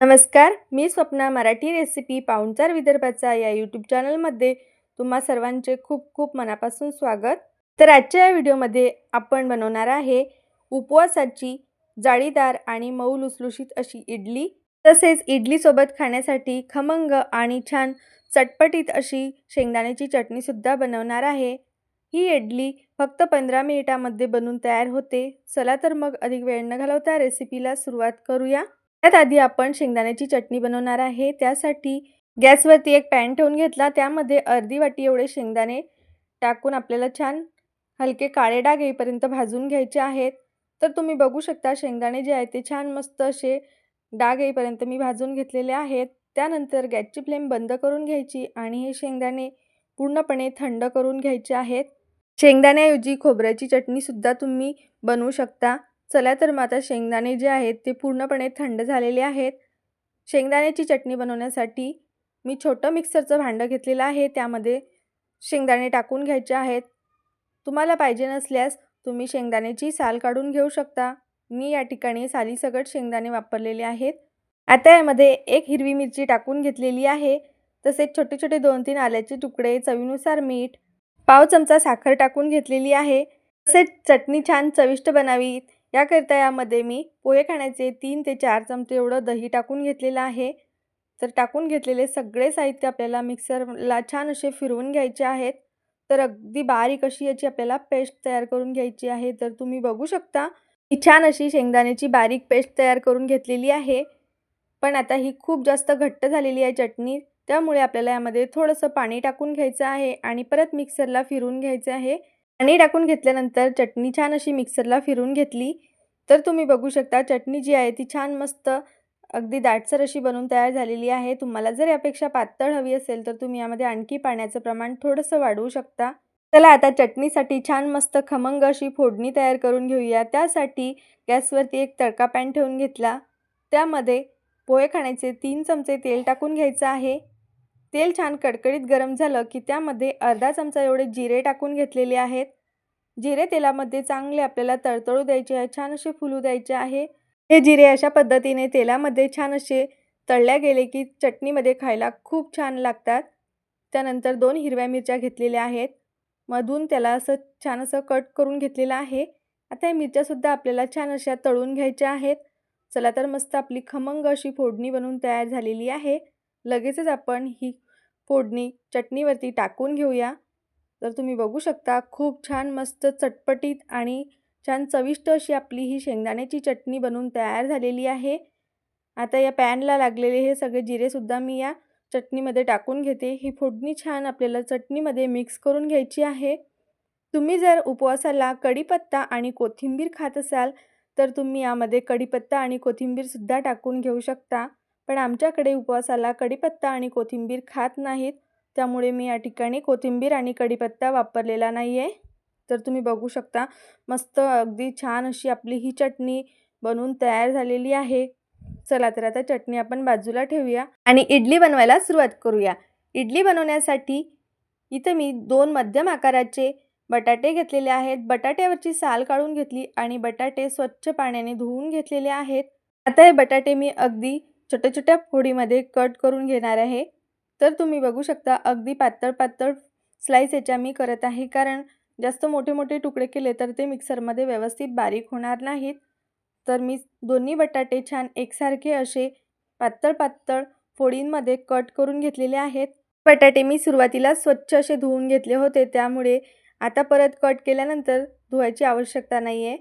नमस्कार मी स्वप्ना मराठी रेसिपी पाहुणचार विदर्भाचा या यूट्यूब चॅनलमध्ये तुम्हा सर्वांचे खूप खूप मनापासून स्वागत. तर आजच्या या व्हिडिओमध्ये आपण बनवणार आहे उपवासाची जाळीदार आणि मऊ लुसलुशीत अशी इडली. तसेच इडलीसोबत खाण्यासाठी खमंग आणि छान चटपटीत अशी शेंगदाण्याची चटणीसुद्धा बनवणार आहे. ही इडली फक्त पंधरा मिनिटामध्ये बनून तयार होते. चला तर मग अधिक वेळ न घालवता रेसिपीला सुरुवात करूया. त्यात आधी आपण शेंगदाण्याची चटणी बनवणार आहे. त्यासाठी गॅसवरती एक पॅन ठेवून घेतला. त्यामध्ये अर्धी वाटी एवढे शेंगदाणे टाकून आपल्याला छान हलके काळे डाग येईपर्यंत भाजून घ्यायचे आहेत. तर तुम्ही बघू शकता शेंगदाणे जे आहेत ते छान मस्त असे डाग येईपर्यंत मी भाजून घेतलेले आहेत. त्यानंतर गॅसची फ्लेम बंद करून घ्यायची आणि हे शेंगदाणे पूर्णपणे थंड करून घ्यायचे आहेत. शेंगदाण्याऐवजी खोबऱ्याची चटणीसुद्धा तुम्ही बनवू शकता. चला तर मग आता शेंगदाणे जे आहेत ते पूर्णपणे थंड झालेले आहेत. शेंगदाण्याची चटणी बनवण्यासाठी मी छोटं मिक्सरचं भांडं घेतलेलं आहे. त्यामध्ये शेंगदाणे टाकून घ्यायचे आहेत. तुम्हाला पाहिजे नसल्यास तुम्ही शेंगदाण्याची साल काढून घेऊ शकता. मी या ठिकाणी सालीसकट शेंगदाणे वापरलेले आहेत. आता यामध्ये एक हिरवी मिरची टाकून घेतलेली आहे. तसेच छोटे छोटे दोन तीन आल्याचे तुकडे चवीनुसार मीठ पाव चमचा साखर टाकून घेतलेली आहे. तसेच चटणी छान चविष्ट बनावी याकरिता यामध्ये मी पोहे खाण्याचे तीन ते चार चमचे एवढं दही टाकून घेतलेलं आहे. तर टाकून घेतलेले सगळे साहित्य आपल्याला मिक्सरला छान असे फिरवून घ्यायचे आहेत. तर अगदी बारीक अशी याची आपल्याला पेस्ट तयार करून घ्यायची आहे. तर तुम्ही बघू शकता ही छान अशी शेंगदाण्याची बारीक पेस्ट तयार करून घेतलेली आहे. पण आता ही खूप जास्त घट्ट झालेली आहे चटणी त्यामुळे आपल्याला यामध्ये थोडंसं पाणी टाकून घ्यायचं आहे आणि परत मिक्सरला फिरून घ्यायचं आहे. पाणी टाकून घेतल्यानंतर चटणी छान अशी मिक्सरला फिरून घेतली. तर तुम्ही बघू शकता चटणी जी आहे ती छान मस्त अगदी दाटसर अशी बनवून तयार झालेली आहे. तुम्हाला जर यापेक्षा पातळ हवी असेल तर तुम्ही यामध्ये आणखी पाण्याचं प्रमाण थोडंसं वाढवू शकता. चला आता चटणीसाठी छान मस्त खमंग अशी फोडणी तयार करून घेऊया. त्यासाठी गॅसवरती एक तडका पॅन ठेवून घेतला. त्यामध्ये पोहे खाण्याचे तीन चमचे तेल टाकून घ्यायचं आहे. तेल छान कडकडीत गरम झालं की त्यामध्ये अर्धा चमचा एवढे जिरे टाकून घेतलेले आहेत. जिरे तेलामध्ये चांगले आपल्याला तळतळू द्यायचे आहे छान असे फुलू द्यायचे आहे. हे जिरे अशा पद्धतीने तेलामध्ये छान असे तळल्या गेले की चटणीमध्ये खायला खूप छान लागतात. त्यानंतर दोन हिरव्या मिरच्या घेतलेल्या आहेत. मधून त्याला असं छान असं कट करून घेतलेलं आहे. आता या मिरच्यासुद्धा आपल्याला छान अशा तळून घ्यायच्या आहेत. चला तर मस्त आपली खमंग अशी फोडणी बनवून तयार झालेली आहे. लगेचच आपण ही फोडणी चटणीवरती टाकून घेऊया. तर तुम्ही बघू शकता खूप छान मस्त चटपटीत आणि छान चविष्ट अशी आपली ही शेंगदाण्याची चटणी बनवून तयार झालेली आहे. आता या पॅनला लागलेले हे सगळे जिरेसुद्धा मी या चटणीमध्ये टाकून घेते. ही फोडणी छान आपल्याला चटणीमध्ये मिक्स करून घ्यायची आहे. तुम्ही जर उपवासाला कढीपत्ता आणि कोथिंबीर खात असाल तर तुम्ही यामध्ये कढीपत्ता आणि कोथिंबीरसुद्धा टाकून घेऊ शकता. पण आमच्याकडे उपवासाला कढीपत्ता आणि कोथिंबीर खात नाहीत. त्यामुळे मी या ठिकाणी कोथिंबीर आणि कढीपत्ता वापरलेला नाही आहे तर तुम्ही बघू शकता मस्त अगदी छान अशी आपली ही चटणी बनवून तयार झालेली आहे. चला तर आता चटणी आपण बाजूला ठेवूया आणि इडली बनवायला सुरुवात करूया. इडली बनवण्यासाठी इथं मी दोन मध्यम आकाराचे बटाटे घेतलेले आहेत. बटाट्यावरची साल काढून घेतली आणि बटाटे स्वच्छ पाण्याने धुवून घेतलेले आहेत. आता हे बटाटे मी अगदी छोट्या छोट्या फोडीमध्ये कट करून घेणार आहे. तर तुम्ही बघू शकता अगदी पातळ पातळ स्लाईस याच्या मी करत आहे. कारण जास्त मोठे मोठे तुकडे केले तर ते मिक्सरमध्ये व्यवस्थित बारीक होणार नाहीत. तर मी दोन्ही बटाटे छान एकसारखे असे पातळ पातळ फोडींमध्ये कट करून घेतलेले आहेत. बटाटे मी सुरुवातीला स्वच्छ असे धुवून घेतले होते. त्यामुळे आता परत कट केल्यानंतर धुवायची आवश्यकता नाही आहे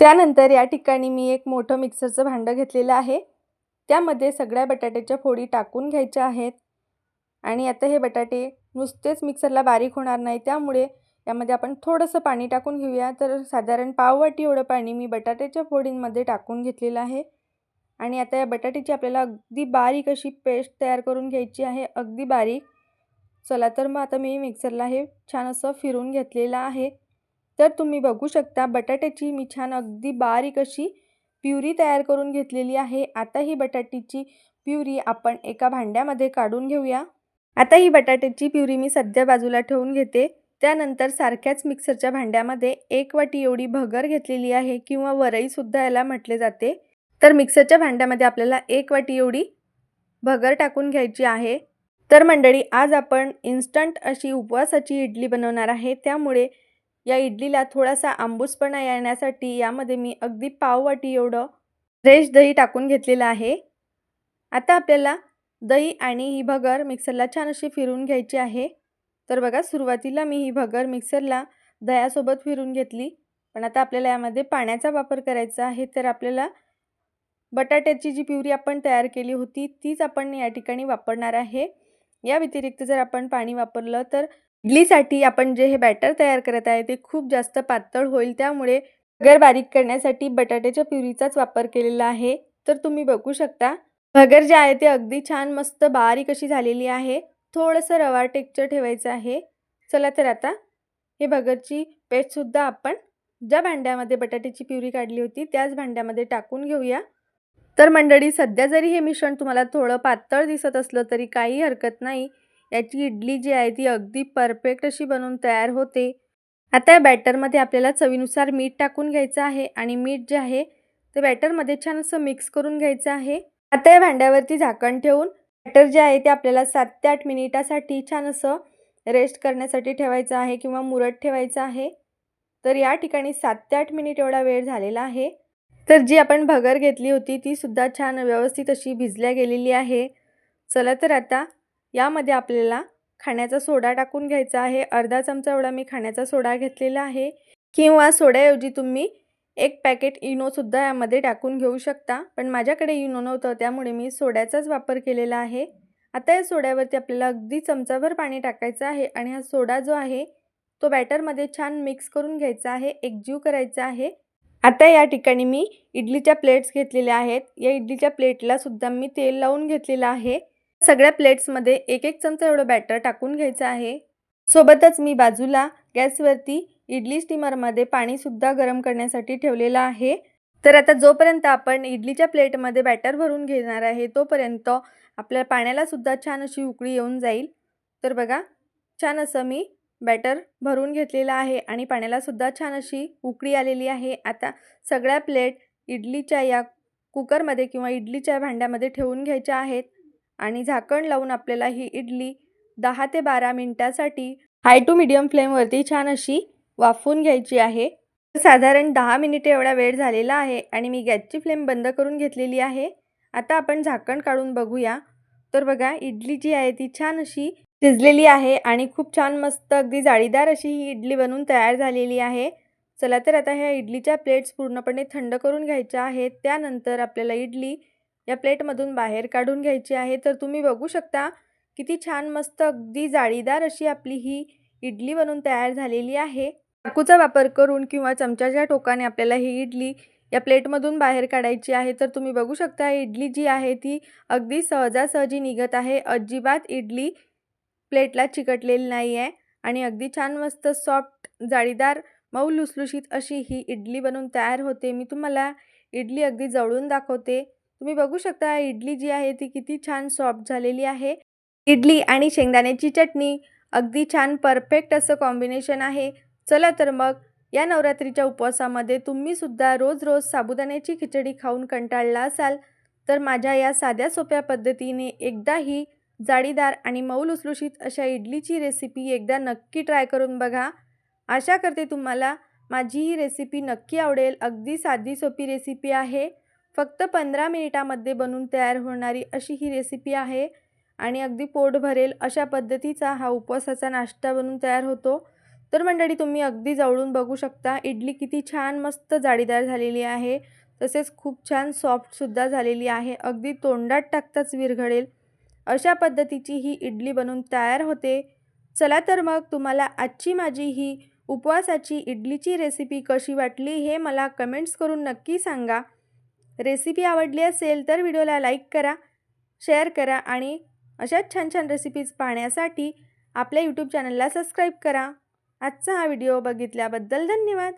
त्यानंतर या ठिकाणी मी एक मोठं मिक्सरचं भांडं घेतलेलं आहे. त्यामध्ये सगळ्या बटाट्याच्या फोडी टाकून घ्यायच्या आहेत. आणि आता हे बटाटे नुसतेच मिक्सरला बारीक होणार नाही त्यामुळे यामध्ये आपण थोडंसं पाणी टाकून घेऊया. तर साधारण पाववाटी एवढं पाणी मी बटाट्याच्या फोडींमध्ये टाकून घेतलेलं आहे. आणि आता या बटाट्याची आपल्याला अगदी बारीक अशी पेस्ट तयार करून घ्यायची आहे. अगदी बारीक. चला तर मग आता मी मिक्सरला हे छान असं फिरून घेतलेलं आहे. तर तुम्ही बघू शकता बटाट्याची मी छान अगदी बारीक अशी प्युरी तयार करून घेतलेली आहे. आता ही बटाट्याची प्युरी आपण एका भांड्यामध्ये काढून घेऊया. आता ही बटाट्याची प्युरी मी सध्या बाजूला ठेवून घेते. त्यानंतर सारख्याच मिक्सरच्या भांड्यामध्ये एक वाटी एवढी भगर घेतलेली आहे किंवा वरईसुद्धा याला म्हटले जाते. तर मिक्सरच्या भांड्यामध्ये आपल्याला एक वाटी एवढी भगर टाकून घ्यायची आहे. तर मंडळी आज आपण इन्स्टंट अशी उपवासाची इडली बनवणार आहे. त्यामुळे या इडलीला थोडासा आंबूसपणा येण्यासाठी यामध्ये मी अगदी पाव वाटी एवढं फ्रेश दही टाकून घेतलेलं आहे. आता आपल्याला दही आणि ही भगर मिक्सरला छान अशी फिरून घ्यायची आहे. तर बघा सुरुवातीला मी ही भगर मिक्सरला दह्यासोबत फिरून घेतली. पण आता आपल्याला यामध्ये पाण्याचा वापर करायचा आहे. तर आपल्याला बटाट्याची जी प्युरी आपण तयार केली होती तीच आपण या ठिकाणी वापरणार आहे. या व्यतिरिक्त जर आपण पाणी वापरलं तर इडलीसाठी आपण जे हे बॅटर तयार करत आहे ते खूप जास्त पातळ होईल. त्यामुळे भगर बारीक करण्यासाठी बटाट्याच्या प्युरीचाच वापर केलेला आहे. तर तुम्ही बघू शकता भगर जे आहे ते अगदी छान मस्त बारीक अशी झालेली आहे. थोडंसं रवा टेक्चर ठेवायचं आहे. चला तर आता हे भगरची पेस्टसुद्धा आपण ज्या भांड्यामध्ये बटाट्याची प्युरी काढली होती त्याच भांड्यामध्ये टाकून घेऊया. तर मंडळी सध्या जरी हे मिश्रण तुम्हाला थोडं पातळ दिसत असलं तरी काही हरकत नाही. याची इडली जी आहे ती अगदी परफेक्ट अशी बनवून तयार होते. आता या बॅटरमध्ये आपल्याला चवीनुसार मीठ टाकून घ्यायचं आहे आणि मीठ जे आहे ते बॅटरमध्ये छान असं मिक्स करून घ्यायचं आहे. आता या भांड्यावरती झाकण ठेवून बॅटर जे आहे ते आपल्याला सात ते आठ मिनिटासाठी छान असं रेस्ट करण्यासाठी ठेवायचं आहे किंवा मुरट ठेवायचं आहे. तर या ठिकाणी सात ते आठ मिनिट एवढा वेळ झालेला आहे. तर जी आपण भगर घेतली होती ती सुद्धा छान व्यवस्थित अशी भिजल्या गेलेली आहे. चला तर आता यामध्ये आपल्याला खाण्याचा सोडा टाकून घ्यायचा आहे. अर्धा चमचा एवढा मी खाण्याचा सोडा घेतलेला आहे. किंवा सोड्याऐवजी तुम्ही एक पॅकेट इनोसुद्धा यामध्ये टाकून घेऊ शकता. पण माझ्याकडे इनो नव्हतं त्यामुळे मी सोड्याचाच वापर केलेला आहे. आता या सोड्यावरती आपल्याला अगदी चमचाभर पाणी टाकायचं आहे आणि हा सोडा जो आहे तो बॅटरमध्ये छान मिक्स करून घ्यायचा आहे. एकजीव करायचा आहे. आता या ठिकाणी मी इडलीच्या प्लेट्स घेतलेल्या आहेत. या इडलीच्या प्लेटलासुद्धा मी तेल लावून घेतलेलं आहे. सगळ्या प्लेट्समध्ये एक एक चमचा एवढं बॅटर टाकून घ्यायचं आहे. सोबतच मी बाजूला गॅसवरती इडली स्टीमरमध्ये पाणीसुद्धा गरम करण्यासाठी ठेवलेलं आहे. तर आता जोपर्यंत आपण इडलीच्या प्लेटमध्ये बॅटर भरून घेणार आहे तोपर्यंत आपल्या पाण्यालासुद्धा छान अशी उकळी येऊन जाईल. तर बघा छान असं मी बॅटर भरून घेतलेलं आहे आणि पाण्यालासुद्धा छान अशी उकळी आलेली आहे. आता सगळ्या प्लेट इडलीच्या या कुकरमध्ये किंवा इडलीच्या भांड्यामध्ये ठेवून घ्यायच्या आहेत. आणि झाकण लावून आपल्याला ही इडली दहा ते बारा मिनटासाठी हाय टू मिडियम फ्लेमवरती छान अशी वाफवून घ्यायची आहे. साधारण दहा मिनिटे एवढा वेळ झालेला आहे आणि मी गॅसची फ्लेम बंद करून घेतलेली आहे. आता आपण झाकण काढून बघूया. तर बघा इडली जी आहे ती छान अशी शिजलेली आहे आणि खूप छान मस्त अगदी जाळीदार अशी ही इडली बनवून तयार झालेली आहे. चला तर आता ह्या इडलीच्या प्लेट्स पूर्णपणे थंड करून घ्यायच्या आहेत. त्यानंतर आपल्याला इडली या प्लेटमधून बाहेर काढून घ्यायची आहे. तर तुम्ही बघू शकता किती छान मस्त अगदी जाळीदार अशी आपली ही इडली बनवून तयार झालेली आहे. चाकूचा वापर करून किंवा चमच्याच्या टोकाने आपल्याला ही इडली या प्लेटमधून बाहेर काढायची आहे. तर तुम्ही बघू शकता इडली जी आहे ती अगदी सहजासहजी निघत आहे. अजिबात इडली प्लेटला चिकटलेली नाही आहे. आणि अगदी छान मस्त सॉफ्ट जाळीदार मऊ लुसलुशीत अशी ही इडली बनवून तयार होते. मी तुम्हाला इडली अगदी जवळून दाखवते. तुम्ही बघू शकता इडली जी आहे ती किती छान सॉफ्ट झालेली आहे. इडली आणि शेंगदाण्याची चटणी अगदी छान परफेक्ट असं कॉम्बिनेशन आहे. चला तर मग या नवरात्रीच्या उपवासामध्ये तुम्हीसुद्धा रोज रोज साबुदाण्याची खिचडी खाऊन कंटाळला असाल तर माझ्या या साध्या सोप्या पद्धतीने एकदा ही जाळीदार आणि मऊ लुसलुशीत अशा इडलीची रेसिपी एकदा नक्की ट्राय करून बघा. आशा करते तुम्हाला माझी ही रेसिपी नक्की आवडेल. अगदी साधी सोपी रेसिपी आहे. फक्त पंधरा मिनिटामध्ये बनून तयार होणारी अशी ही रेसिपी आहे आणि अगदी पोट भरेल अशा पद्धतीचा हा उपवासाचा नाश्ता बनून तयार होतो. तर मंडळी तुम्ही अगदी जवळून बघू शकता इडली किती छान मस्त जाळीदार झालेली आहे. तसेच खूप छान सॉफ्टसुद्धा झालेली आहे. अगदी तोंडात टाकताच विरघळेल. अशा पद्धतीची ही इडली बनवून तयार होते. चला तर मग तुम्हाला आजची माझी ही उपवासाची इडलीची रेसिपी कशी वाटली हे मला कमेंट्स करून नक्की सांगा. रेसिपी आवडली असेल तर व्हिडिओला लाईक करा शेअर करा आणि अशाच छान छान रेसिपीज पाहण्यासाठी आपल्या यूट्यूब चॅनलला सबस्क्राईब करा. आजचा हा व्हिडिओ बघितल्याबद्दल धन्यवाद.